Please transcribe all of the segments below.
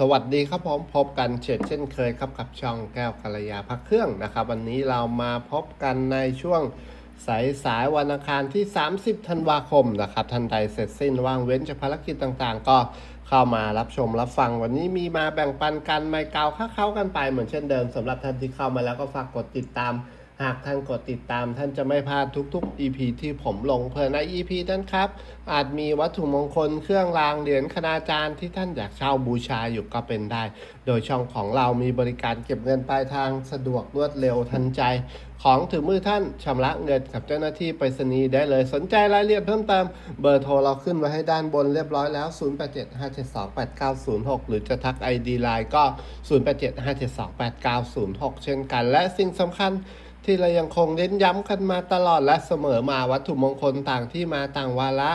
สวัสดีครับผมพบกันเช่นเช่นเคยครับกับช่องแก้วกัลยาพักเครื่องนะครับ วันนี้เรามาพบกันในช่วงสายสายวันอังคารที่ 30 ธันวาคมนะครับทันใดเสร็จสิ้นว่างเว้นจากภารกิจต่างๆ ก็เข้ามารับชมรับฟัง วันนี้มีมาแบ่งปันกันไม่เกาค่าเข้ากันไปเหมือนเช่นเดิมสำหรับท่านที่เข้ามาแล้วก็ฝากกดติดตาม หากท่านกดติดตามท่านจะไม่พลาดทุกๆ EP ที่ผมลงเพื่อใน EP นั้นครับ อาจมีวัตถุมงคลเครื่องรางเหรียญคณาจารย์ที่ท่านอยากเช่าบูชาอยู่ก็เป็นได้ โดยช่องของเรามีบริการเก็บเงินปลายทางสะดวกรวดเร็วทันใจ ของถึงมือท่านชำระเงินกับเจ้าหน้าที่ไปรษณีย์ได้เลยสนใจรายละเอียดเพิ่มเติมเบอร์โทรเราขึ้นไว้ให้ด้านบนเรียบร้อยแล้ว 0875728906 หรือจะทัก ID Line ก็ 0875728906 เช่นกัน และสิ่งสำคัญ ที่เรายังคงเน้นย้ำกันมาตลอดและเสมอมาวัตถุมงคลต่างที่มาต่างวาระ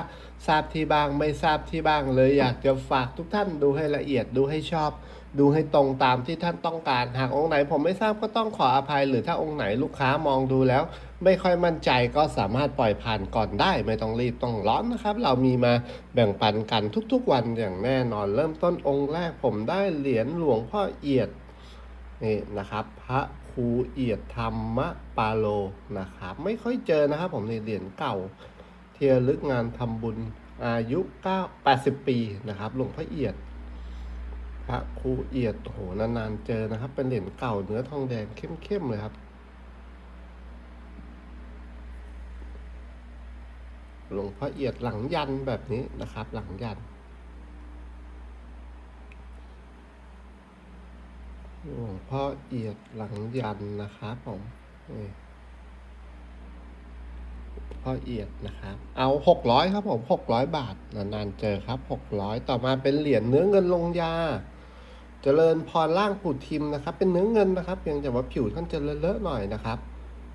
ทราบที่บ้างไม่ทราบที่บ้างเลยอยากจะฝากทุกท่านดูให้ละเอียดดูให้ชอบ ดูให้ตรงตามที่ท่านต้องการ หากองค์ไหนผมไม่ทราบก็ต้องขออภัย หรือถ้าองค์ไหนลูกค้ามองดูแล้ว ไม่ค่อยมั่นใจก็สามารถปล่อยผ่านก่อนได้ ไม่ต้องรีบต้องร้อนนะครับ เรามีมาแบ่งปันกันทุกๆวันอย่างแน่นอน เริ่มต้นองค์แรกผมได้เหรียญหลวงพ่อเอียดนี่นะครับ พระ รูเอียดธรรมปาโลนะครับ ไม่ค่อยเจอนะครับผมในเหรียญเก่า เทียลึกงานทำบุญอายุ9 80 ปีนะครับหลวงพ่อเอียด พระครูเอียดโอ้โหนานๆเจอนะครับ เป็นเหรียญเก่าเนื้อทองแดงเข้มๆเลยครับหลวงพ่อเอียดหลังยันแบบนี้นะครับ หลังยัน หลวงพ่อเอียดหลังยันนะครับผมนี่พ่อเอียดนะครับ เอาหกร้อยครับผมหกร้อยบาท นานๆเจอครับหกร้อยต่อมาเป็นเหรียญเนื้อเงินลงยา เจริญพรล่างผูทิมนะครับ เป็นเนื้อเงินนะครับเพียงแต่ว่าผิวท่านจะเลอะๆหน่อยนะครับ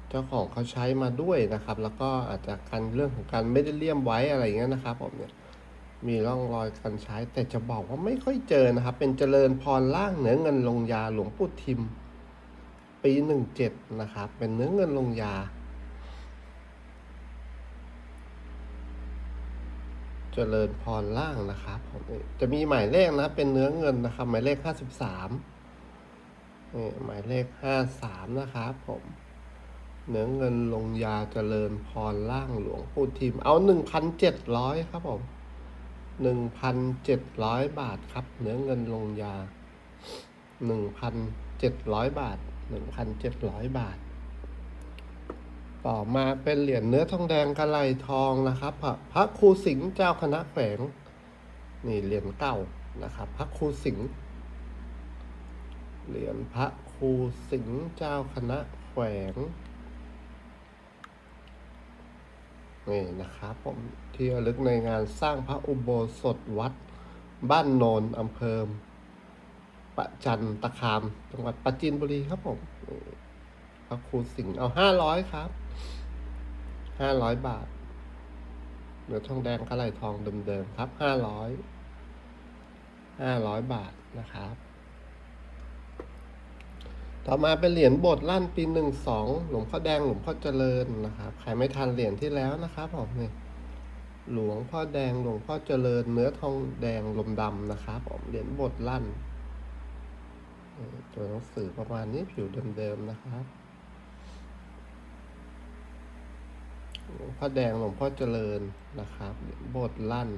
เจ้าของเขาใช้มาด้วยนะครับ แล้วก็อาจจะกันเรื่องของการไม่ได้เลี่ยมไว้อะไรเงี้ยนะครับผมเนี่ย มีร่องรอยการใช้ แต่จะบอกว่าไม่ค่อยเจอนะครับ เป็นเจริญพรล่างเนื้อเงินลงยาหลวงปู่ทิม ปีหนึ่งเจ็ดนะครับ เป็นเนื้อเงินลงยา เจริญพรล่างนะครับผมจะมีหมายเลขนะ เป็นเนื้อเงินนะครับ หมายเลขห้าสิบสามนี่หมายเลขห้าสามนะครับผมเนื้อเงินลงยาเจริญพรล่างหลวงปู่ทิม เอาหนึ่งพันเจ็ดร้อยครับผม หนึ่งพันเจ็ดร้อยบาทครับ เนื้อเงินลงยาหนึ่งพันเจ็ดร้อยบาทหนึ่งพันเจ็ดร้อยบาท ต่อมาเป็นเหรียญเนื้อทองแดงกระไหลทองนะครับ พระพระครูสิงห์เจ้าคณะแขวง นี่เหรียญเก่านะครับ พระครูสิงห์เหรียญพระครูสิงห์เจ้าคณะแขวงนี่นะครับผม ที่ระลึกในงานสร้างพระอุโบสถวัด บ้านโนนอำเภอประจันตคามจังหวัดปราจีนบุรีครับผมพระครูสิงห์เอาห้าร้อยครับห้าร้อยบาทเนื้อทองแดงกระไหลทองเดิมๆครับห้าร้อยห้าร้อยบาทนะครับ ต่อมาเป็นเหรียญบสถ์ลั่นปีหนึ่งสองหลวงพ่อแดงหลวงพ่อเจริญนะครับ ใครไม่ทันเหรียญที่แล้วนะครับผมนี่ หลวงพ่อแดงหลวงพ่อเจริญเนื้อทองแดงลมดำนะครับผมเหรียญบสถ์ลั่นตัวหนังสือประมาณนี้ผิวเดิมๆนะครับหลวงพ่อแดงหลวงพ่อเจริญนะครับเหรียญบสถ์ลั่น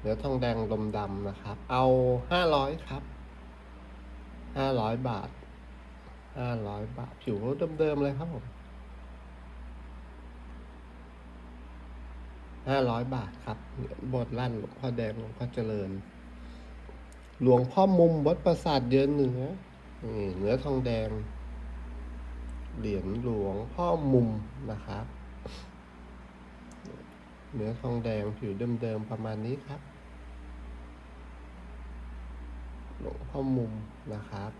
เนื้อทองแดงลมดำนะครับ เอาห้าร้อยครับห้าร้อยบาทห้าร้อยบาท ผิวเดิมๆเลยครับผม ห้าร้อยบาทครับเหรียญโบสถ์ลั่นหลวงพ่อแดงหลวงพ่อเจริญ หลวงพ่อมุมวัดปราสาทเยือนเหนือนี่เนื้อทองแดง เหรียญหลวงพ่อมุมนะครับเนื้อทองแดงผิวเดิมๆประมาณนี้ครับ หลวงพ่อมุมนะครับ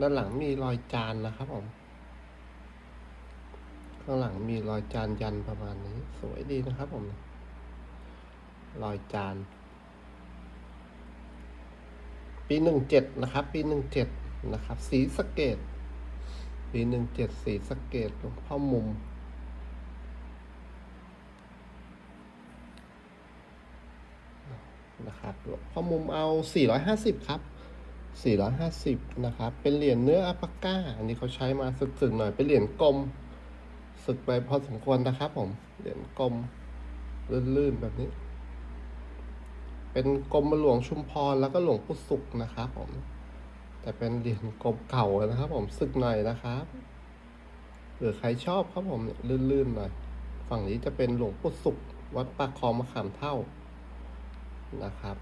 ด้านหลังมีรอยจานนะครับผม ข้างหลังมีรอยจานยันประมาณนี้ สวยดีนะครับผม รอยจาน ปีหนึ่งเจ็ดนะครับ ปีหนึ่งเจ็ดนะครับ สีสเกต ปีหนึ่งเจ็ดสีสเกตหลวงพ่อมุมนะครับหลวงพ่อมุมเอา 450 ครับ 450 นะครับ เป็นเหรียญเนื้ออัปาก้า อันนี้เขาใช้มาสึกๆหน่อย เป็นเหรียญกลม สึกไปพอสมควรนะครับผม เหรียญกลมลื่นๆแบบนี้ เป็นกรมหลวงชุมพรแล้วก็หลวงปู่ศุกร์นะครับผม แต่เป็นเหรียญกลมเก่านะครับ ผมสึกหน่อยนะครับหรือใครชอบครับผมเนี่ยลื่นๆหน่อยฝั่งนี้จะเป็นหลวงปู่ศุกร์วัดปากคลองมะขามเท่านะครับ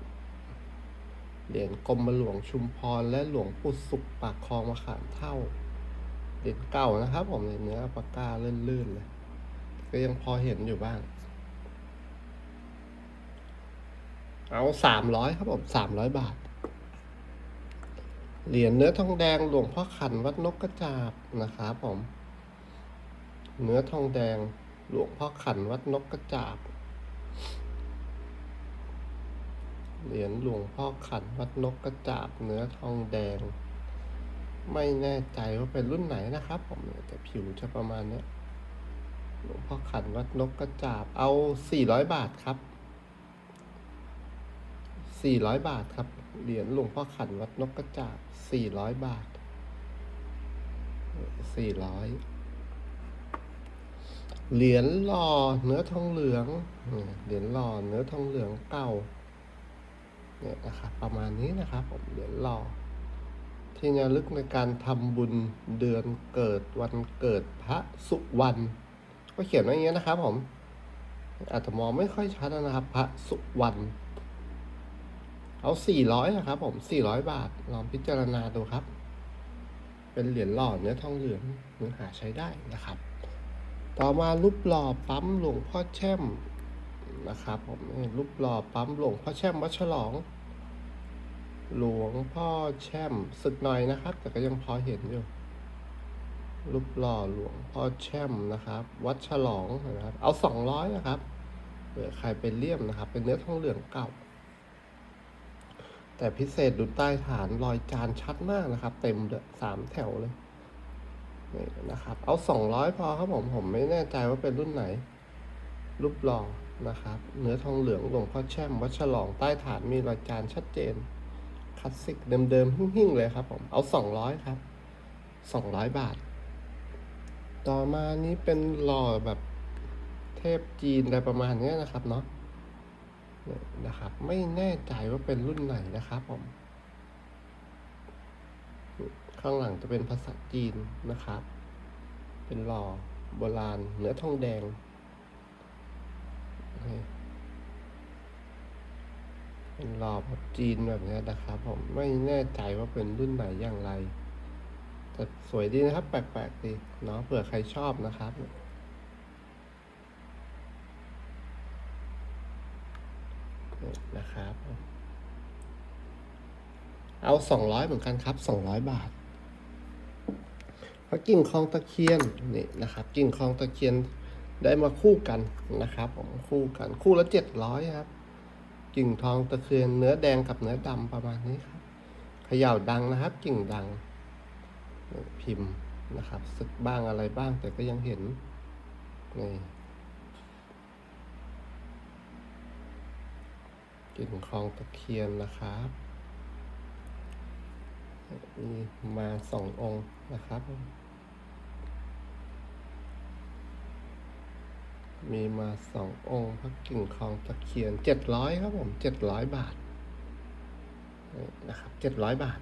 เหรียญกรมหลวงชุมพรและหลวงปู่ศุกร์ปากคลองมะขามเท่า เหรียญเก่านะครับ ผมเนื้อปากกาลื่นๆเลยก็ยังพอเห็นอยู่บ้าง เอาสามร้อยครับผมสามร้อยบาท เหรียญเนื้อทองแดงหลวงพ่อขันวัดนกกระจาบนะครับผม เนื้อทองแดงหลวงพ่อขันวัดนกกระจาบ เหรียญหลวงพ่อขันวัดนกกระจาบ เนื้อทองแดง ไม่แน่ใจว่าเป็นรุ่นไหนนะครับผมแต่ผิวจะประมาณนี้หลวงพ่อขันวัดนกกระจาบเอาสี่ร้อยบาทครับสี่ร้อยบาทครับ เหรียญหลวงพ่อขันวัดนกกระจาบสี่ร้อยบาทสี่ร้อยเหรียญหล่อเนื้อทองเหลือง เหรียญหล่อเนื้อทองเหลืองเก่า เนี่ยนะครับประมาณนี้นะครับผมเหรียญหล่อ ที่ระลึกในการทำบุญเดือนเกิดวันเกิดพระสุวรรณก็เขียนไว้อย่างนี้ยนะครับผมอาจจะมองไม่ค่อยชัดนะครับ พระสุวรรณเอาสี่ร้อยนะครับ ผมสี่ร้อยบาท ลองพิจารณาดูครับ เป็นเหรียญหล่อเนื้อทองเหลืองเนื้อหาใช้ได้นะครับ ต่อมารูปหล่อปั๊มหลวงพ่อแช่มนะครับ ผมรูปหล่อปั๊มหลวงพ่อแช่มวัดฉลอง หลวงพ่อแช่มสึกหน่อยนะครับ แต่ก็ยังพอเห็นอยู่รูปหล่อหลวงพ่อแช่มนะครับ วัดฉลองนะครับ เอาสองร้อยนะครับเผื่อใครเป็นเลี่ยมนะครับ เป็นเนื้อทองเหลืองเก่า แต่พิเศษดูใต้ฐานรอยจานชัดมากนะครับ เต็มเลยสามแถวเลยนี่นะครับ เอาสองร้อยพอครับผมผมไม่แน่ใจว่าเป็นรุ่นไหน รูปหล่อนะครับ เนื้อทองเหลืองหลวงพ่อแช่มวัดฉลองใต้ฐานมีรอยจานชัดเจน คลาสสิกเดิมๆหิ่งๆ เลยครับผมเอาสองร้อยครับสองร้อยบาท ต่อมานี้เป็นหล่อแบบเทพจีนอะไรประมาณนี้นะครับเนาะเนี่ยนะครับ ไม่แน่ใจว่าเป็นรุ่นไหนนะครับผม ข้างหลังจะเป็นภาษาจีนนะครับ เป็นหล่อโบราณเนื้อทองแดง เป็นหล่อแบบจีนแบบนี้นะครับผมไม่แน่ใจว่าเป็นรุ่นไหนอย่างไร แต่สวยดีนะครับ แปลกๆดีเนาะเผื่อใครชอบนะครับนี่นะครับ เอาสองร้อยเหมือนกันครับสองร้อยบาทพระกิ่งคลองตะเคียนนี่นะครับ กิ่งคลองตะเคียนได้มาคู่กันนะครับ ผมคู่กันคู่ละเจ็ดร้อยครับ กิ่งทองตะเคียนเนื้อแดงกับเนื้อดำประมาณนี้ครับเขย่าดังนะครับ กิ่งดัง พิมพ์นะครับสึกบ้างอะไรบ้างแต่ก็ยังเห็นนี่กิ่งคลองตะเคียนนะครับมีมาสององค์นะครับ มีมาสององค์พระกิ่งคลองตะเคียนเจ็ดร้อยครับผมเจ็ดร้อยบาทนะครับเจ็ดร้อยบาท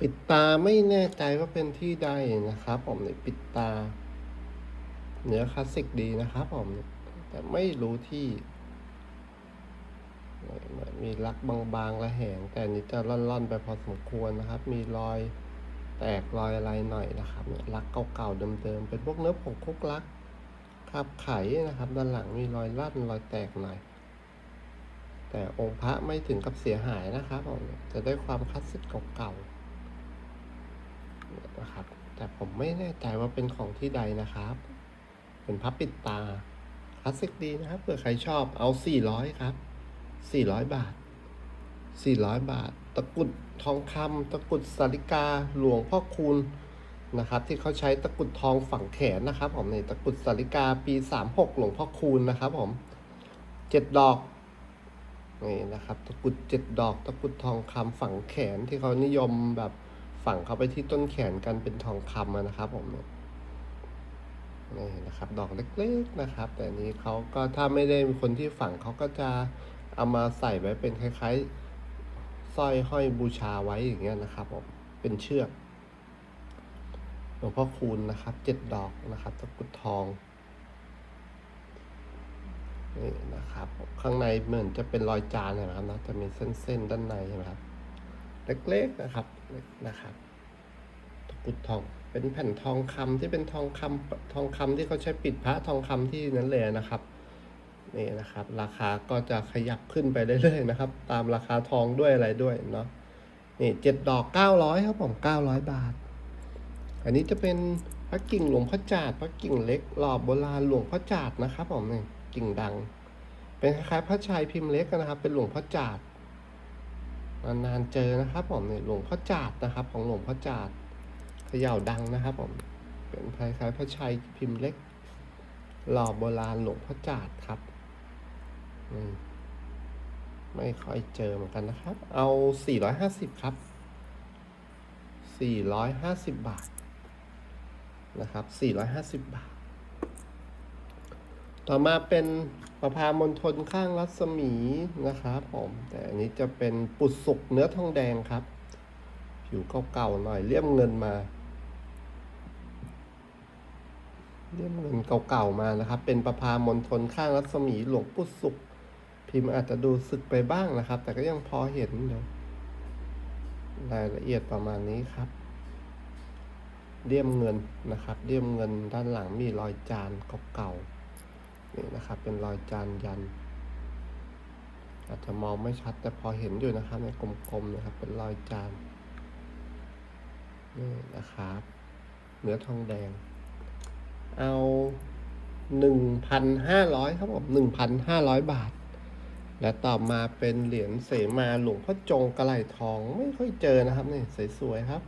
ปิดตาไม่แน่ใจว่าเป็นที่ใดนะครับ ผมเนี่ยปิดตา เนื้อคลาสสิกดีนะครับ ผมแต่ไม่รู้ที่มีลักบางๆระแหง แต่นี้จะร่อนๆไปพอสมควรนะครับ มีรอยแตกรอยอะไรหน่อยนะครับเนี่ยลักเก่าๆเดิมๆ เป็นพวกเนื้อผงคุกลัก คาบไขนะครับ ด้านหลังมีรอยลั่นรอยแตกหน่อย แต่องค์พระไม่ถึงกับเสียหายนะครับผมจะได้ความคลาสสิกเก่าๆนะครับ แต่ผมไม่แน่ใจว่าเป็นของที่ใดนะครับ เป็นพระปิดตาคลาสสิกดีนะครับเผื่อใครชอบเอา 400 ครับ 400 บาท 400 บาท ตะกุดทองคำตะกุดสาริกาหลวงพ่อคูณ นะครับที่เขาใช้ตะกรุดทองฝังแขนนะครับผมในตะกรุดสาริกาปี 36 หลวงพ่อคูณนะครับผมเจ็ดดอกนี่นะครับตะกรุดเจ็ดดอก ตะกรุดทองคำฝังแขนที่เขานิยมแบบฝังเข้าไปที่ต้นแขนกันเป็นทองคำนะครับผมเนี่ยนี่นะครับ ดอกเล็กๆนะครับ แต่นี้เขาก็ถ้าไม่ได้เป็นคนที่ฝังเขาก็จะเอามาใส่ไว้เป็นคล้ายๆสร้อยห้อยบูชาไว้อย่างเงี้ยนะครับผมเป็นเชือก ลวงพ่อคูณนะครับเจ็ดดอกนะครับตะกุดทองนี่นะครับ ข้างในเหมือนจะเป็นรอยจานนะครับนะจะมีเส้นๆด้านในใช่ไหมครับ เล็กๆนะครับนะครับตะกุดทอง เป็นแผ่นทองคำที่เป็นทองคำทองคำที่เขาใช้ปิดพระทองคำที่นั้นเลยนะครับนี่นะครับ ราคาก็จะขยับขึ้นไปเรื่อยๆนะครับ ตามราคาทองด้วยอะไรด้วยเนาะนี่เจ็ดดอกเก้าร้อยครับผมเก้าร้อยบาท อันนี้จะเป็นพระกิ่งหลวงพ่อจาดพระกิ่งเล็กหล่อโบราณหลวงพ่อจาดนะครับผมเนี่ยกิ่งดัง เป็นคล้ายๆพระชัยพิมพ์เล็กนะครับ เป็นหลวงพ่อจาดนานๆเจอนะครับผมเนี่ยหลวงพ่อจาดนะครับ ของหลวงพ่อจาดเขย่าดังนะครับผมเป็นคล้ายๆพระชัยพิมพ์เล็ก หล่อโบราณหลวงพ่อจาดครับอืมไม่ค่อยเจอเหมือนกันนะครับ เอา 450 ครับ 450 บาท นะครับ450 บาท ต่อมาเป็นประพามณฑลข้างรัศมีนะครับผม แต่อันนี้จะเป็นปุดสุกเนื้อทองแดงครับ ผิวเก่าๆหน่อยเลี่ยมเงินมา เลี่ยมเงินเก่าๆมานะครับ เป็นประพามณฑลข้างรัศมีหลวงปุดสุกพิมพ์อาจจะดูสึกไปบ้างนะครับ แต่ก็ยังพอเห็นเดี๋ยวรายละเอียดประมาณนี้ครับ เลี่ยมเงินนะครับเลี่ยมเงินด้านหลังมีรอยจานเก่าๆนี่นะครับ เป็นรอยจานยัน อาจจะมองไม่ชัดแต่พอเห็นอยู่นะครับ ในกลมๆนะครับ เป็นรอยจานนี่นะครับ เนื้อทองแดง เอาหนึ่งพันห้าร้อยครับผมหนึ่งพันห้าร้อยบาท และต่อมาเป็นเหรียญเสมาหลวงพ่อจงกระไหลทองไม่ค่อยเจอนะครับนี่สวยๆครับ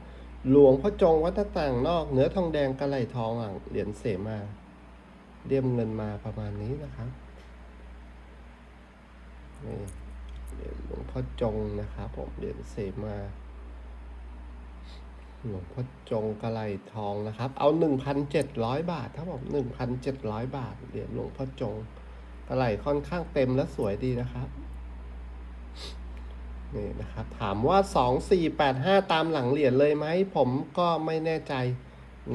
หลวงพ่อจงวัดต่างนอก เนื้อทองแดงกระไหลทองอะเหรียญเสมาเรียมเงินมาประมาณนี้นะครับนี่เหรียญหลวงพ่อจงนะครับผมเหรียญเสมาหลวงพ่อจงกระไหลทองนะครับ เอาหนึ่งพันเจ็ดร้อยบาทครับผมหนึ่งพันเจ็ดร้อยบาทเหรียญหลวงพ่อจงกระไหลค่อนข้างเต็มและสวยดีนะครับ นี่นะครับถามว่า 2485 ตามหลังเหรียญเลยไหม ผมก็ไม่แน่ใจ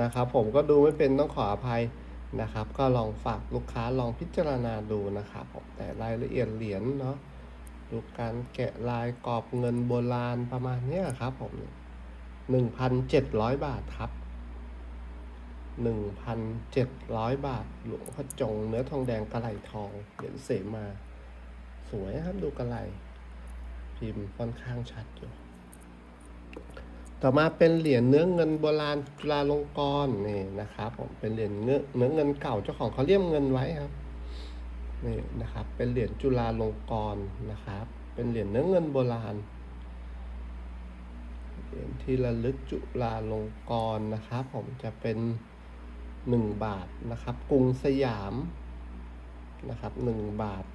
นะครับ ผมก็ดูไม่เป็นต้องขออภัยนะครับ ก็ลองฝากลูกค้าลองพิจารณาดูนะครับผมแต่รายละเอียดเหรียญเนาะดูการแกะลายกรอบเงินโบราณประมาณนี้ครับผมหนึ่งพันเจ็ดร้อยบาทครับหนึ่งพันเจ็ดร้อยบาท หลวงพ่อจงเนื้อทองแดงกระไหลทองเหรียญเสมา สวยนะครับดูกระไหล พิมพ์ค่อนข้างชัดอยู่ ต่อมาเป็นเหรียญเนื้อเงินโบราณจุฬาลงกรณ์นี่นะครับผมเป็นเหรียญเนื้อเนื้อเงินเก่าเจ้าของเขาเลี่ยมเงินไว้ครับนี่นะครับ เป็นเหรียญจุฬาลงกรณ์นะครับ เป็นเหรียญเนื้อเงินโบราณเหรียญที่ระลึกจุฬาลงกรณ์นะครับ ผมจะเป็นหนึ่งบาทนะครับ กรุงสยามนะครับหนึ่งบาท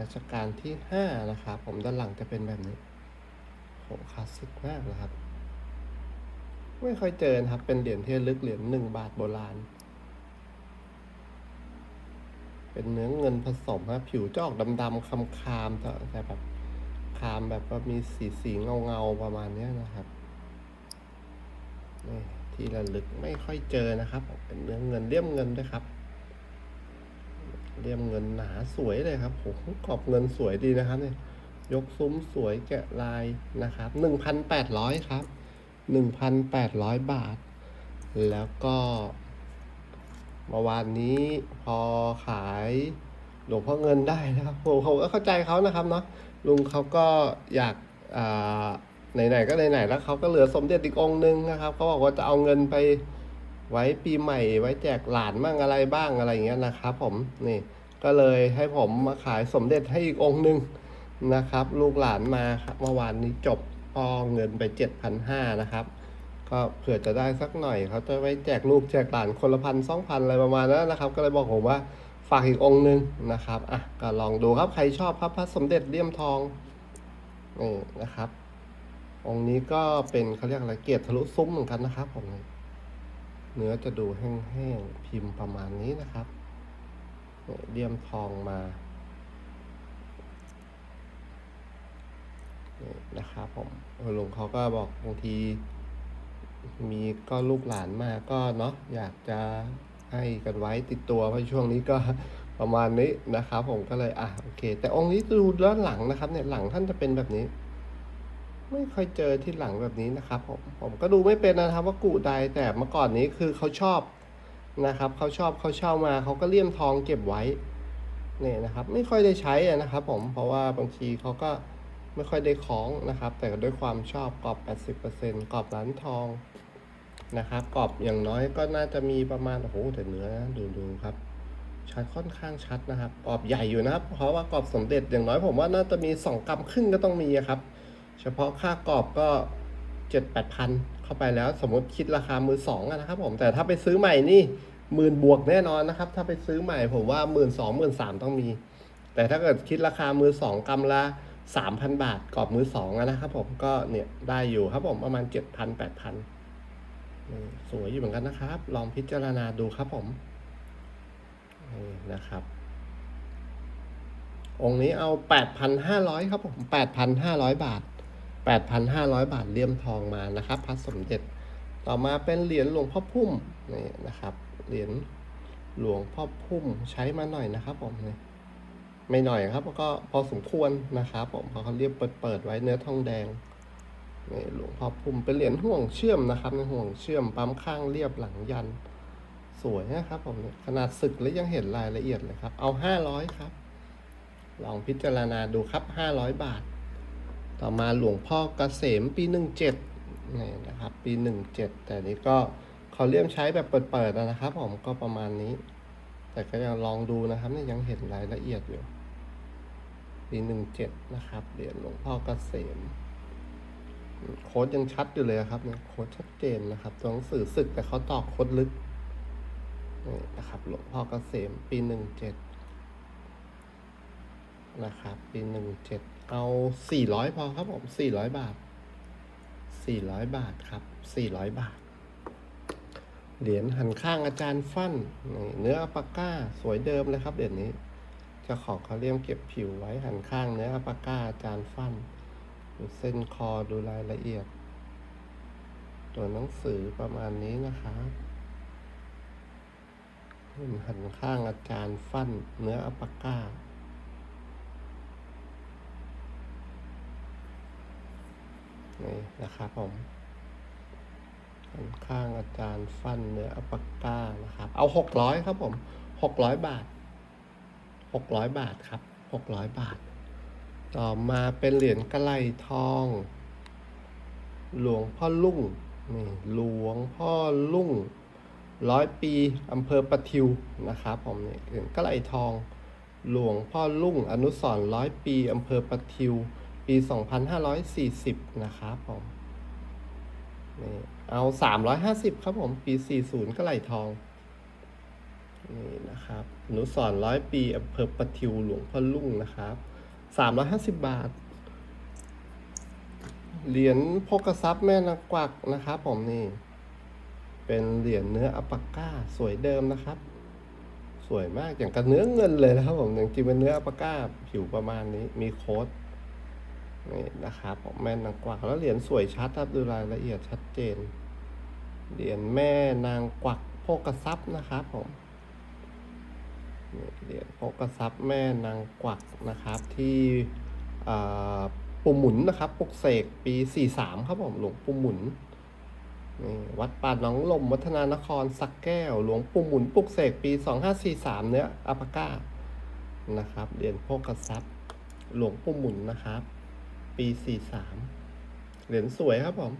รัชกาลที่ห้านะครับ ผมด้านหลังจะเป็นแบบนี้โหคลาสสิกมากนะครับ ไม่ค่อยเจอนะครับ เป็นเหรียญที่ลึกเหรียญหนึ่งบาทโบราณ เป็นเนื้อเงินผสมครับผิวจะออกดำๆคามๆแต่แบบคามแบบว่ามีสีสีเงาเงาๆประมาณนี้นะครับนี่ที่ระลึกไม่ค่อยเจอนะครับ เป็นเนื้อเงินเลี่ยมเงินด้วยครับ เรียมเงินหนาสวยเลยครับโหกรอบเงินสวยดีนะครับเนี่ยยกซุ้มสวยแกะลายนะครับหนึ่งพันแปดร้อยครับหนึ่งพันแปดร้อยบาท แล้วก็เมื่อวานนี้พอขายหลวงพ่อเงินได้นะครับผมผมก็เข้าใจเขานะครับเนาะลุงเขาก็อยากอ่าไหนๆก็ไหนๆแล้วเขาก็เหลือสมเด็จอีกองค์นึงนะครับเขาบอกว่าจะเอาเงินไป ไว้ปีใหม่ไว้แจกหลานบ้างอะไรบ้างอะไรอย่างเงี้ยนะครับ ผมนี่ก็เลยให้ผมมาขายสมเด็จให้อีกองค์หนึ่งนะครับ ลูกหลานมาครับเมื่อวานนี้จบพอเงินไปเจ็ดพันห้านะครับ ก็เผื่อจะได้สักหน่อยเขาจะไว้แจกลูกแจกหลานคนละพันสองพันอะไรประมาณนั้นนะครับ ก็เลยบอกผมว่าฝากอีกองค์หนึ่งนะครับอะก็ลองดูครับใครชอบครับพระสมเด็จเลี่ยมทองนี่นะครับ องค์นี้ก็เป็นเขาเรียกอะไรเกียรติทะลุซุ้มเหมือนกันนะครับผม เนื้อจะดูแห้งๆ พิมพ์ประมาณนี้นะครับเลี่ยมทองมานี่นะครับผมหลุงเขาก็บอกบางที มีก็ลูกหลานมาก็เนาะอยากจะให้กันไว้ติดตัวเพราะช่วงนี้ก็ประมาณนี้นะครับ ผมก็เลยอะโอเค แต่องค์นี้ดูด้านหลังนะครับ เนี่ยหลังท่านจะเป็นแบบนี้ ไม่ค่อยเจอที่หลังแบบนี้นะครับผมผมก็ดูไม่เป็นนะครับว่ากุใดแต่เมื่อก่อนนี้คือเขาชอบนะครับเขาชอบเขาเช่ามาเขาก็เลี่ยมทองเก็บไว้เนี่ยนะครับ ไม่ค่อยได้ใช้นะครับ ผมเพราะว่าบางทีเขาก็ไม่ค่อยได้คล้องนะครับ แต่ด้วยความชอบกรอบ 80%กรอบร้านทองนะครับกรอบอย่างน้อยก็น่าจะมีประมาณโอ้โหแต่เนื้อนะดูดูครับ ชัดค่อนข้างชัดนะครับกรอบใหญ่อยู่นะครับ เพราะว่ากรอบสมเด็จอย่างน้อยผมว่าน่าจะมีสองกรัมครึ่งก็ต้องมีครับ เฉพาะค่ากรอบก็เจ็ดแปดพันเข้าไปแล้ว สมมติคิดราคามือสองนะครับผมแต่ถ้าไปซื้อใหม่นี่หมื่นบวกแน่นอนนะครับ ถ้าไปซื้อใหม่ผมว่าหมื่นสองหมื่นสามต้องมี แต่ถ้าเกิดคิดราคามือสองกรัมละสามพันบาทกรอบมือสองนะครับผมก็เนี่ยได้อยู่ครับผมประมาณเจ็ดพันแปดพันสวยอยู่เหมือนกันนะครับ ลองพิจารณาดูครับผมนี่นะครับ องค์นี้เอา 8,500 ครับผม 8,500 บาท 8,500 บาทเลี่ยมทองมานะครับพระสมเด็จต่อมาเป็นเหรียญหลวงพ่อพุ่มนี่นะครับ เหรียญหลวงพ่อพุ่มใช้มาหน่อยนะครับผมนี่ไม่หน่อยครับก็พอสมควรนะครับผมเพราะเขาเรียบเปิดเปิดไว้เนื้อทองแดงนี่หลวงพ่อพุ่มเป็นเหรียญห่วงเชื่อมนะครับในห่วงเชื่อมปั๊มข้างเรียบหลังยัน สวยนะครับผมเนี่ยขนาดศึกแล้วยังเห็นรายละเอียดเลยครับ เอา500ครับ ลองพิจารณาดูครับ500บาท ต่อมาหลวงพ่อเกษมปี 17นี่นะครับปี 17 แต่นี้ก็เขาเลี่ยมใช้แบบเปิดๆนะครับ ผมก็ประมาณนี้ แต่ก็ยังลองดูนะครับเนี่ยยังเห็นรายละเอียดอยู่ ปี 17 นะครับเหรียญหลวงพ่อเกษมโค้ดยังชัดอยู่เลยครับเนี่ยโค้ดชัดเจนนะครับ ตัวหนังสือศึกแต่เขาตอกโค้ดลึกนี่นะครับหลวงพ่อเกษมปี17นะครับ ปีหนึ่งเจ็ด เอาสี่ร้อยพอครับผมสี่ร้อยบาทสี่ร้อยบาทครับสี่ร้อยบาท เหรียญหันข้างอาจารย์ฟั่น เนื้ออัปาก้า สวยเดิมเลยครับเหรียญนี้จ้าขอเขาเรียมเก็บผิวไว้หันข้างเนื้ออัปาก้าอาจารย์ฟั่น ดูเส้นคอดูรายละเอียด ตัวหนังสือประมาณนี้นะครับหันข้างอาจารย์ฟั่น เนื้ออัปปาก้า นี่นะครับผมข้างอาจารย์ฟันเนื้ออัปปาก้านะครับ เอาหกร้อยครับผมหกร้อยบาทหกร้อยบาทครับหกร้อยบาท ต่อมาเป็นเหรียญกระไลทอง หลวงพ่อลุ่งนี่หลวงพ่อลุ่งร้อยปีอำเภอประทิวนะครับผมนี่เหรียญกระไลทอง หลวงพ่อลุ่งอนุสรร้อยปีอำเภอประทิว ปี 2540 นะครับผมนี่เอา 350 ครับผม ปี 40 ก็ไหลทอง นี่นะครับอนุสรณ์ร้อยปีอำเภอปะทิวหลวงพ่อลุ่งนะครับ 350 บาท เหรียญพกทรัพย์แม่นางกวักนะครับผมนี่ เป็นเหรียญเนื้ออัปปาก้าสวยเดิมนะครับ สวยมากอย่างกับเนื้อเงินเลยนะครับผมอย่างจริงเป็นเนื้ออัปปาก้าผิวประมาณนี้มีโค้ด นี่นะครับแม่นางกวักแล้วเหรียญสวยชัดครับดูรายละเอียดชัดเจน เหรียญแม่นางกวักโภกทรัพย์นะครับผมเหรียญโภกทรัพย์แม่นางกวักนะครับที่ปู่หมุนนะครับปลุกเสกปี 43 ครับผมหลวงปู่หมุนนี่วัดป่าหนองลมวัฒนานครสักแก้ว หลวงปู่หมุนปลุกเสกปี 2543 เนื้ออัปาก้านะครับเหรียญโภกทรัพย์หลวงปู่หมุนนะครับ ปี 43 เหรียญสวยครับผม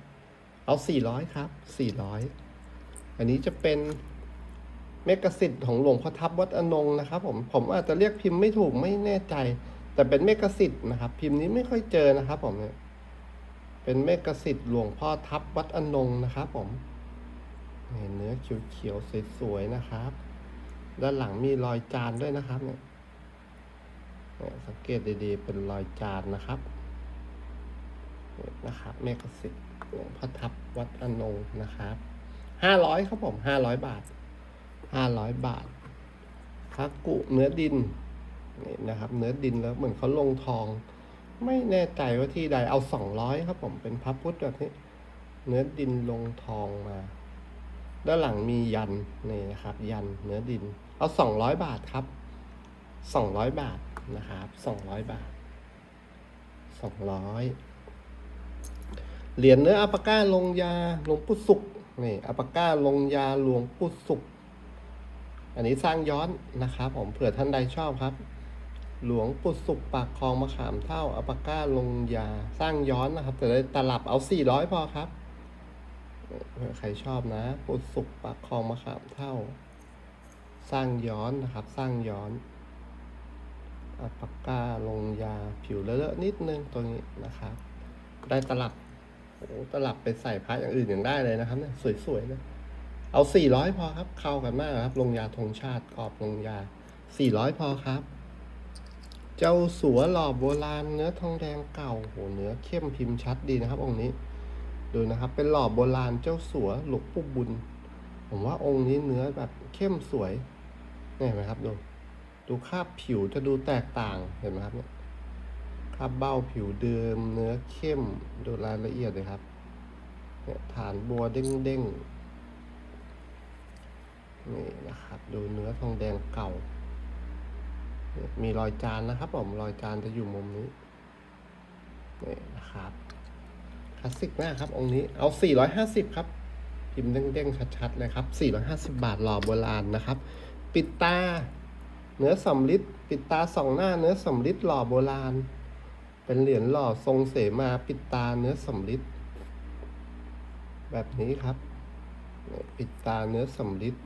เอา 400 ครับ 400 อันนี้จะเป็นเมกะสิทธิ์ของหลวงพ่อทับวัดอนงนะครับ ผม ผมอาจจะเรียกพิมพ์ไม่ถูกไม่แน่ใจ แต่เป็นเมกะสิทธิ์นะครับ พิมพ์นี้ไม่ค่อยเจอนะครับ ผมเนี่ย เป็นเมกะสิทธิ์หลวงพ่อทับวัดอนงนะครับผมเนื้อเขียวๆสวยๆนะครับ ด้านหลังมีรอยจานด้วยนะครับเนี่ยสังเกตดีๆ เป็นรอยจานนะครับ นะครับเมฆสิทธิ์หลวงพ่อทับวัดอนงนะครับห้าร้อยครับผมห้าร้อยบาทห้าร้อยบาทพระกุเนื้อดินนี่นะครับ เนื้อดินแล้วเหมือนเขาลงทอง ไม่แน่ใจว่าที่ใดเอาสองร้อยครับผมเป็นพระพุทธแบบนี้ เนื้อดินลงทองมา ด้านหลังมียันนี่นะครับ ยันเนื้อดิน เอาสองร้อยบาทครับสองร้อยบาทนะครับสองร้อยบาทสองร้อย เหรียญเนื้ออัปปาก้าลงยาหลวงปู่สุกนี่อัปปาก้าลงยาหลวงปู่สุกอันนี้สร้างย้อนนะครับผมเผื่อท่านใดชอบครับ หลวงปู่สุกปากคลองมะขามเท่าอัปปาก้าลงยาสร้างย้อนนะครับแต่ได้ตลับเอาสี่ร้อยพอครับเผื่อใครชอบนะปุดสุกปากคลองมะขามเท่า สร้างย้อนนะครับ สร้างย้อนอัปปากกาลงยาผิวเลอะๆนิดนึงตัวนี้นะครับ ได้ตลับ โอ้ตลับไปใส่พระอย่างอื่นอย่างได้เลยนะครับเนี่ยสวยๆนะเอาสี่ร้อยพอครับ เข้ากันมากครับ ลงยาธงชาติกรอบลงยาสี่ร้อยพอครับ เจ้าสัวหล่อโบราณเนื้อทองแดงเก่าโหเนื้อเข้มพิมพ์ชัดดีนะครับ องค์นี้ ดูนะครับ เป็นหล่อโบราณเจ้าสัวหลวงปู่บุญ ผมว่าองค์นี้เนื้อแบบเข้มสวยเนี่ยเห็นไหมครับดูดูคราบผิวจะดูแตกต่างเห็นไหมครับเนี่ย คราบเบ้าผิวเดิม เนื้อเข้มดูรายละเอียดเลยครับ เนี่ยฐานบัวเด้งเด้งนี่นะครับ ดูเนื้อทองแดงเก่าเนี่ยมีรอยจานนะครับผมรอยจานจะอยู่มุมนี้นี่นะครับคลาสสิกมากครับ องค์นี้เอา 450 ครับพิมพ์เด้งๆชัดๆเลยครับ 450 บาทหล่อโบราณนะครับ ปิดตา เนื้อสำริดปิดตาสองหน้าเนื้อสำริดหล่อโบราณ เป็นเหรียญหล่อทรงเสมาปิดตาเนื้อสำริดแบบนี้ครับ ปิดตาเนื้อสำริด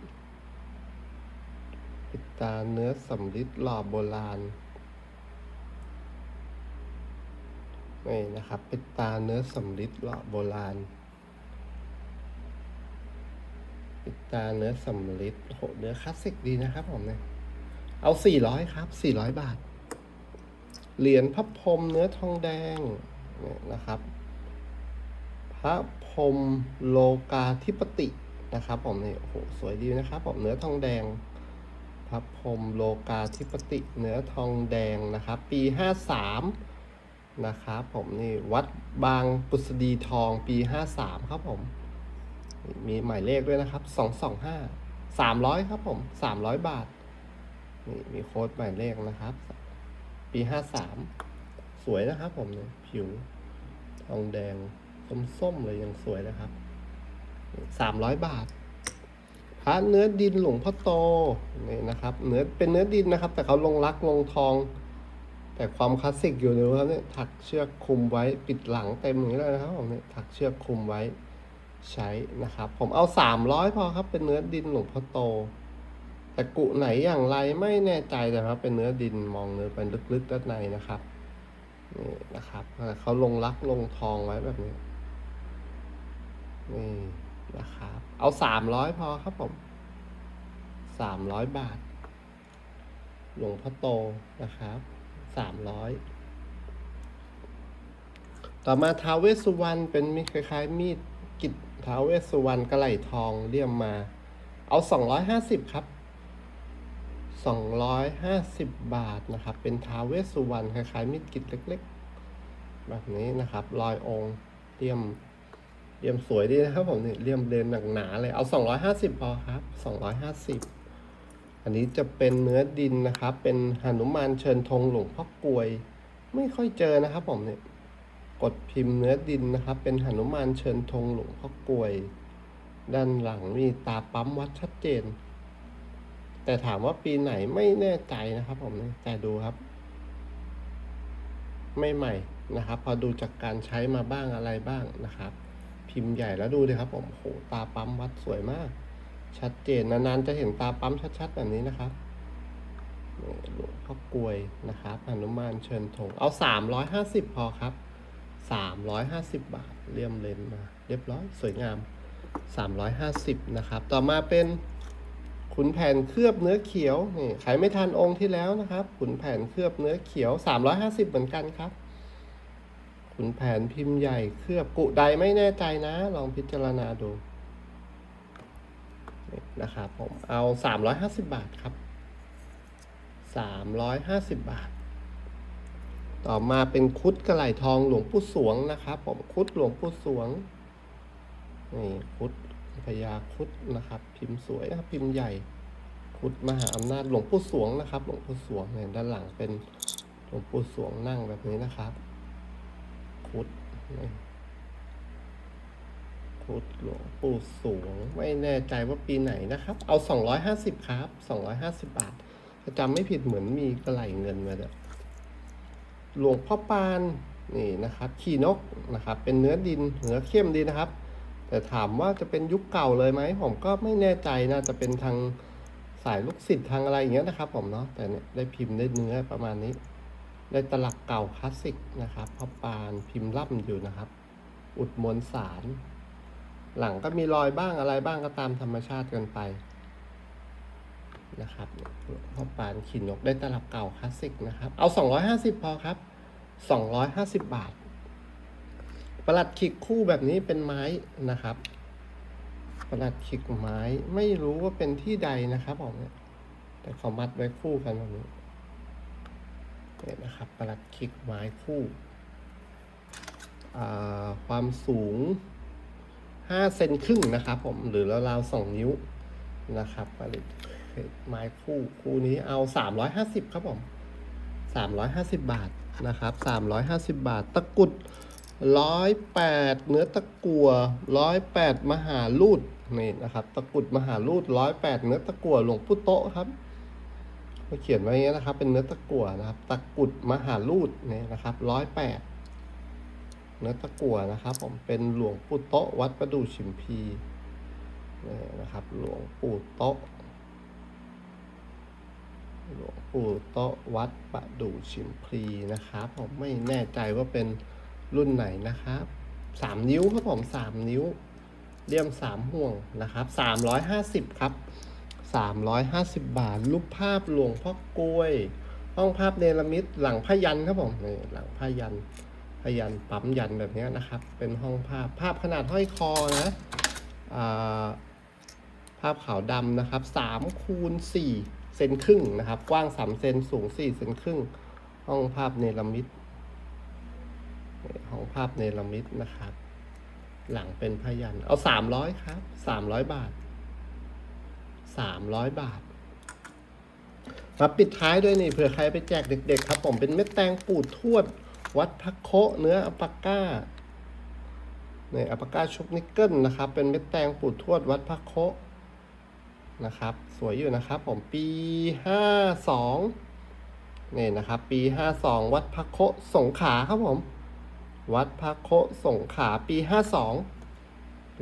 ปิดตาเนื้อสำริดหล่อโบราณนี่นะครับป็นตาเนื้อสำริดเลาะโบราณ ปิดตาเนื้อสำริดโหเนื้อคลาสสิกดีนะครับผมเนี่ยเอาสี่ร้อยครับสี่ร้อยบาท เหรียญพระพรมเนื้อทองแดงนะครับ พระพรมโลกาธิปตินะครับผมนี่โอ้โหสวยดีนะครับผมเนื้อทองแดง พระพรมโลกาธิปติเนื้อทองแดงนะครับ ปีห้าสามนะครับผมนี่วัดบางกุศดีทองปีห้าสามครับผม มีหมายเลขด้วยนะครับสองสองห้าสามร้อยครับผมสามร้อยบาทนี่มีโค้ดหมายเลขนะครับ ปีห้าสามสวยนะครับผมเนี่ยผิวทองแดงส้มๆเลยยังสวยนะครับสามร้อยบาทพระเนื้อดินหลวงพ่อโตนี่นะครับ เนื้อเป็นเนื้อดินนะครับ แต่เขาลงรักลงทอง แต่ความคลาสสิกอยู่เลยครับเนี่ยถักเชือกคลุมไว้ปิดหลังเต็มอย่างนี้เลยนะครับผมเนี่ยถักเชือกคลุมไว้ใช้นะครับ ผมเอาสามร้อยพอครับ เป็นเนื้อดินหลวงพ่อโต แต่กุไหนอย่างไรไม่แน่ใจนะครับเป็นเนื้อดินมองเนื้อเป็นลึกๆด้านในนะครับนี่นะครับเขาลงรักลงทองไว้แบบนี้นี่นะครับ เอาสามร้อยพอครับผมสามร้อยบาท หลวงพ่อโตนะครับสามร้อยต่อมาท้าวเวสสุวรรณเป็นมีคล้าย ๆ มีดกิจท้าวเวสสุวรรณกระไหลทองเลี่ยมมา เอาสองร้อยห้าสิบครับ สองร้อยห้าสิบบาทนะครับ เป็นท้าเวสสุวรรณคล้ายๆมีดกิจเล็กๆ แบบนี้นะครับรอยองค์เลี่ยมเลี่ยมสวยดีนะครับผมนี่เลี่ยมเลนหนักหนาเลยเอาสองร้อยห้าสิบพอครับสองร้อยห้าสิบอันนี้จะเป็นเนื้อดินนะครับ เป็นหนุมานเชิญธงหลวงพ่อกวย ไม่ค่อยเจอนะครับผมเนี่ยกดพิมพ์เนื้อดินนะครับ เป็นหนุมานเชิญธงหลวงพ่อกวย ด้านหลังมีตาปั๊มวัดชัดเจน แต่ถามว่าปีไหนไม่แน่ใจนะครับ ผมแต่ดูครับ ไม่ใหม่นะครับ พอดูจากการใช้มาบ้างอะไรบ้างนะครับ พิมพ์ใหญ่แล้วดูดิครับ ผมโอ้โหตาปั๊มวัดสวยมาก ชัดเจนนานๆจะเห็นตาปั๊มชัดๆแบบนี้นะครับหลวงพ่อกลวยนะครับหนุมานเชิญธงเอาสามร้อยห้าสิบพอครับสามร้อยห้าสิบบาทเลี่ยมเลนมา เรียบร้อยสวยงามสามร้อยห้าสิบนะครับ ต่อมาเป็น ขุนแผนเคลือบเนื้อเขียวนี่ใครไม่ทันองค์ที่แล้วนะครับ ขุนแผนเคลือบเนื้อเขียวสามร้อยห้าสิบเหมือนกันครับ ขุนแผนพิมพ์ใหญ่เคลือบกุใดไม่แน่ใจนะ ลองพิจารณาดูนะครับผมเอาสามร้อยห้าสิบบาทครับสามร้อยห้าสิบบาท ต่อมาเป็นคุดกระไหลทองหลวงปู่สวงนะครับ ผมคุดหลวงปู่สวงนี่คุด พญาคุดนะครับ พิมพ์สวยนะครับพิมพ์ใหญ่คุดมหาอำนาจหลวงปู่สวงนะครับหลวงปู่สวงเนี่ยด้านหลังเป็นหลวงปู่สวงนั่งแบบนี้นะครับคุดคุดหลวงปู่สวงไม่แน่ใจว่าปีไหนนะครับ เอาสองร้อยห้าสิบครับสองร้อยห้าสิบบาทถ้าจำไม่ผิดเหมือนมีกระไหลเงินมาเด้อหลวงพ่อปานนี่นะครับ ขี่นกนะครับ เป็นเนื้อดินเนื้อเข้มดีนะครับ แต่ถามว่าจะเป็นยุคเก่าเลยไหมผมก็ไม่แน่ใจนะจะเป็นทางสายลูกศิษย์ทางอะไรอย่างเงี้ยนะครับ ผมเนาะแต่เนี่ยได้พิมพ์ได้เนื้อประมาณนี้ ได้ตลับเก่าคลาสสิกนะครับพ่อปานพิมพ์ล่ำอยู่นะครับ อุดมวลสาร หลังก็มีรอยบ้างอะไรบ้างก็ตามธรรมชาติกันไปนะครับพ่อปานขีนกได้ตลับเก่าคลาสสิกนะครับ เอา 250 พอครับ 250 บาท ประหลัดขิกคู่แบบนี้เป็นไม้นะครับประหลัดขิกไม้ไม่รู้ว่าเป็นที่ใดนะครับผมเนี่ยแต่เขามัดไว้คู่กันแบบนี้เนี่ยนะครับประหลัดขิกไม้คู่ความสูง5เซนครึ่งนะครับผมหรือราวๆ2นิ้วนะครับผลิตไม้คู่คู่นี้เอา 350 ครับผม 350 บาทนะครับ 350 บาท ตะกุด รุด108เนื้อตะกัว108มหาลูดนี่นะครับ ตะกุดมหาลูด108เนื้อตะกัวหลวงปู่โตครับเขาเขียนไว้อย่างนี้นะครับ เป็นเนื้อตะกัวนะครับ ตะกุดมหาลูดนี่นะครับ108เนื้อตะกัวนะครับ ผมเป็นหลวงปู่โตวัดประดู่ชิมพีนี่นะครับ หลวงปู่โตหลวงปู่โตวัดประดู่ชิมพีนะครับ ผมไม่แน่ใจว่าเป็น รุ่นไหนนะครับสามนิ้วครับผมสามนิ้วเลี่ยมสามห่วงนะครับสามร้อยห้าสิบครับสามร้อยห้าสิบบาท รูปภาพหลวงพ่อกล้วย ห้องภาพเนรมิตหลังพยันครับผมนี่หลังพยันพยันปั๊มยันแบบนี้นะครับ เป็นห้องภาพภาพขนาดห้อยคอนะอาภาพขาวดำนะครับสามคูณสี่เซนครึ่งนะครับ กว้างสามเซนสูงสี่เซนครึ่ง ห้องภาพเนรมิต ห้องภาพเนรมิตนะครับ หลังเป็นพยัน เอาสามร้อยครับสามร้อยบาทสามร้อยบาทมาปิดท้ายด้วยนี่เผื่อใครไปแจกเด็ก ๆ ครับ ผมเป็นเม็ดแตงปูดทวด วัดพักโคเนื้ออัปาก้าเนี่ยอัปาก้าชุบนิกเกิลนะครับ เป็นเม็ดแตงปูดทวดวัดพระโคนะครับ สวยอยู่นะครับ ผมปีห้าสองนี่นะครับ ปีห้าสองวัดพระโคสงขาครับผม วัดพระโคสงขาปีห้าสอง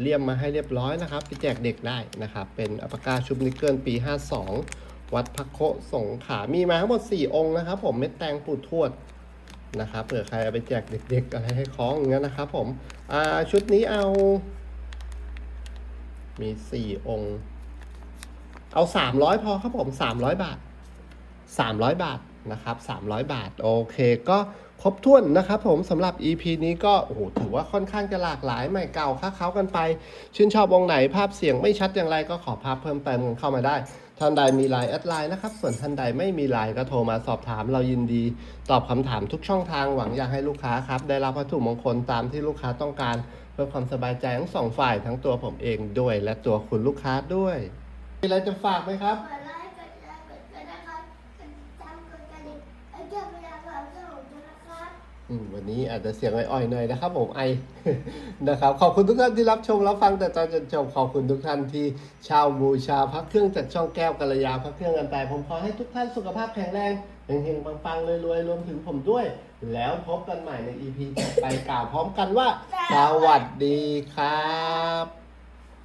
เรียมมาให้เรียบร้อยนะครับไปแจกเด็กได้นะครับ เป็นอัปปากาชุบนิกเกิลปีห้าสองวัดพระโคสงขามีมาทั้งหมดสี่องค์นะครับ ผมเม็ดแตงปูดทวดนะครับเผื่อใครเอาไปแจกเด็ก ๆ อะไรให้คล้องอย่างเงี้ยนะครับผมชุดนี้เอา มีสี่องค์ เอาสามร้อยพอครับผมสามร้อยบาทสามร้อยบาท นะครับสามร้อยบาท โอเค ก็ครบถ้วนนะครับผมสำหรับ EP นี้ก็โอ้โหถือว่าค่อนข้างจะหลากหลายใหม่เก่าค้าเขากันไป ชื่นชอบวงไหนภาพเสียงไม่ชัดอย่างไรก็ขอภาพเพิ่มเติมกันเข้ามาได้ ท่านใดมีไลน์แอดไลน์นะครับ ส่วนท่านใดไม่มีไลน์ก็โทรมาสอบถามเรายินดี ตอบคำถามทุกช่องทางหวังอยากให้ลูกค้าครับ ได้รับวัตถุมงคลตามที่ลูกค้าต้องการ เพื่อความสบายใจทั้งสองฝ่ายทั้งตัวผมเองด้วย และตัวคุณลูกค้าด้วยมีอะไรจะฝากไหมครับ วันนี้อาจจะเสียงอ่อยๆหน่อยนะครับ ผมไอนะครับ ขอบคุณทุกท่านที่รับชมรับฟังแต่ตอนจนจบขอบคุณทุกท่านที่เชาวบูชาพักเครื่องจากช่องแก้วกัลยาพักเครื่องกันไปผมขอให้ทุกท่านสุขภาพแข็งแรงเฮงๆปังๆรวยๆรวมถึงผมด้วย แล้วพบกันใหม่ใน EP ต่อไปกล่าวพร้อมกันว่า สวัสดีครับ